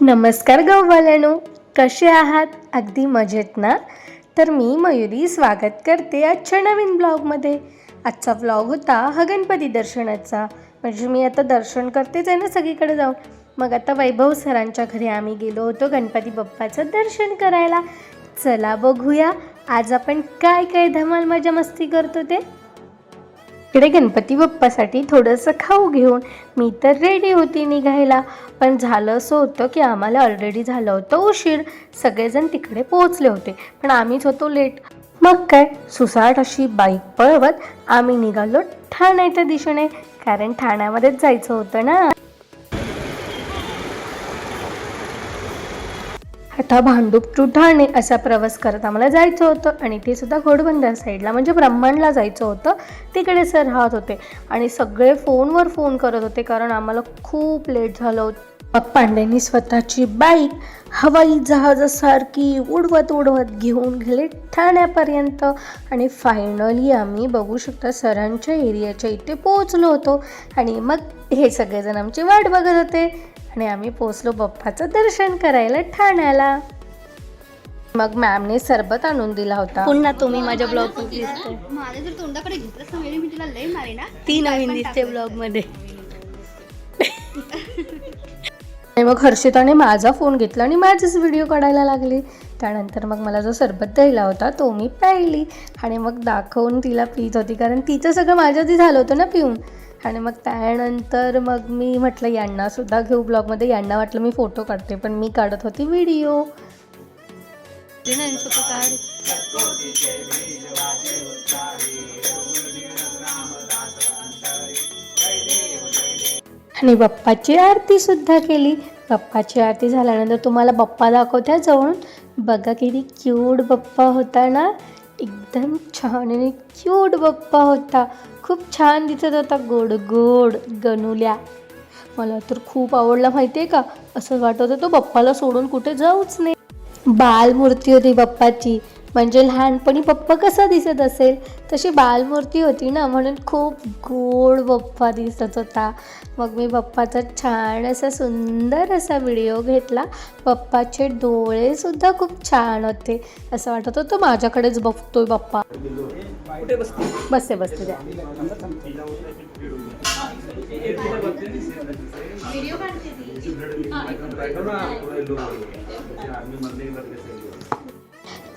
नमस्कार गव्वाल्यानो कसे आहात? अगदी मजेत ना? तर मी मयुरी स्वागत करते आजच्या नवीन ब्लॉगमध्ये. आजचा ब्लॉग होता हा गणपती दर्शनाचा. म्हणजे मी आता दर्शन करतेच आहे ना सगळीकडे जाऊन. मग आता वैभव सरांच्या घरी आम्ही गेलो होतो गणपती बाप्पाचं दर्शन करायला. चला बघूया आज आपण काय काय धमाल मजा मस्ती करतो ते. इकडे गणपती बाप्पासाठी थोडंसं खाऊ घेऊन मी तर रेडी होती निघायला. पण झालं असं होतं की आम्हाला ऑलरेडी झालं होतं उशीर. सगळेजण तिकडे पोहोचले होते पण आम्हीच होतो लेट मग काय सुसाट अशी बाईक पळवत आम्ही निघालो ठाण्याच्या दिशेने. कारण ठाण्यामध्येच जायचं होतं ना. आता भांडूप टू ठाणे असा प्रवास करत आम्हाला जायचं होतं आणि ते सुद्धा घोडबंदर साईडला म्हणजे ब्रह्मांडला जायचं होतं. तिकडे सर राहत होते आणि सगळे फोनवर फोन करत होते कारण आम्हाला खूप लेट झालं होतं. मग पांड्यांनी स्वतःची बाईक हवाई जहाजासारखी उडवत उडवत घेऊन गेले ठाण्यापर्यंत. आणि फायनली आम्ही बघू शकता सरांच्या एरियाच्या इथे पोहोचलो होतो. आणि मग हे सगळेजण आमची वाट बघत होते. आणि आम्ही पोचलो बाप्पाचं दर्शन करायला ठाण्याला. मग मॅमने सरबत आणून दिला होता. पुन्हा तुम्ही माझ्या ब्लॉग दिसते माझ्या जर तोंडाकडे घेतलंस ना मी तुला लय मारे ना ती नवीन दिसते ब्लॉगमध्ये. आणि मग हर्षिताने माझा फोन घेतला आणि माझेच व्हिडिओ काढायला लागली. त्यानंतर मग मला जो सरबत द्यायला होता तो मी प्यायली. आणि मग दाखवून तिला पित होती कारण तिचं सगळं माझ्या आधी झालं होतं ना पिऊन. आणि मग त्यानंतर मग मी म्हटलं यांना सुद्धा घेऊ ब्लॉगमध्ये. यांना वाटलं मी फोटो काढते पण मी काढत होती व्हिडिओ. आणि बाप्पाची आरती सुद्धा केली. बाप्पाची आरती झाल्यानंतर तुम्हाला बाप्पा दाखवत्या जवळून. बघा किती क्यूट बाप्पा होता ना. एकदम छान आणि क्यूट बाप्पा होता. खूप छान दिसत होता. गोड गोड गणुल्या. मला तर खूप आवडला. माहिती आहे का? असं वाटत होतं तो बाप्पाला सोडून कुठे जाऊच नाही. बालमूर्ती होती बाप्पाची. म्हणजे लहानपणी पप्पा कसा दिसत असेल तशी बालमूर्ती होती ना म्हणून खूप गोड बप्पा दिसत होता. मग मी बप्पाचा छान असा सुंदर असा व्हिडिओ घेतला. पप्पाचे डोळेसुद्धा खूप छान होते. असं वाटत होतं माझ्याकडेच बघतोय बाप्पा बसते बसते द्या.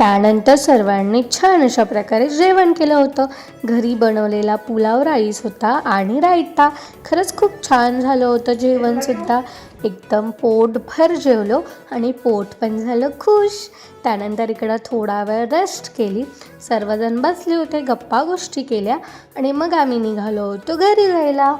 त्यानंतर सर्वांनी छान अशा प्रकारे जेवण केलं होतं. घरी बनवलेला पुलाव राईस होता आणि रायता. खरंच खूप छान झालं होतं जेवणसुद्धा एकदम पोटभर जेवलो आणि पोट पण झालं खुश. त्यानंतर इकडं थोडा वेळ रेस्ट केली. सर्वजण बसले होते गप्पा गोष्टी केल्या आणि मग आम्ही निघालो होतो घरी जायला.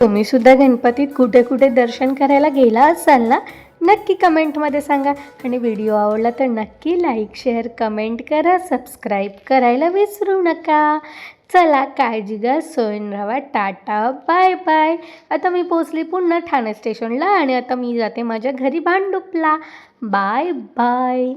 तुम्ही सुद्धा गणपतीत कुठे कुठे दर्शन करायला गेला असाल ना? नक्की कमेंटमध्ये सांगा. आणि व्हिडिओ आवडला तर नक्की लाईक शेअर कमेंट करा. सबस्क्राईब करायला विसरू नका. चला काळजी घ्या. सोयन राहा. टाटा. Bye bye. आता मी पोचली पुन्हा ठाणे स्टेशनला आणि आता मी जाते माझ्या घरी भांडुपला. Bye bye.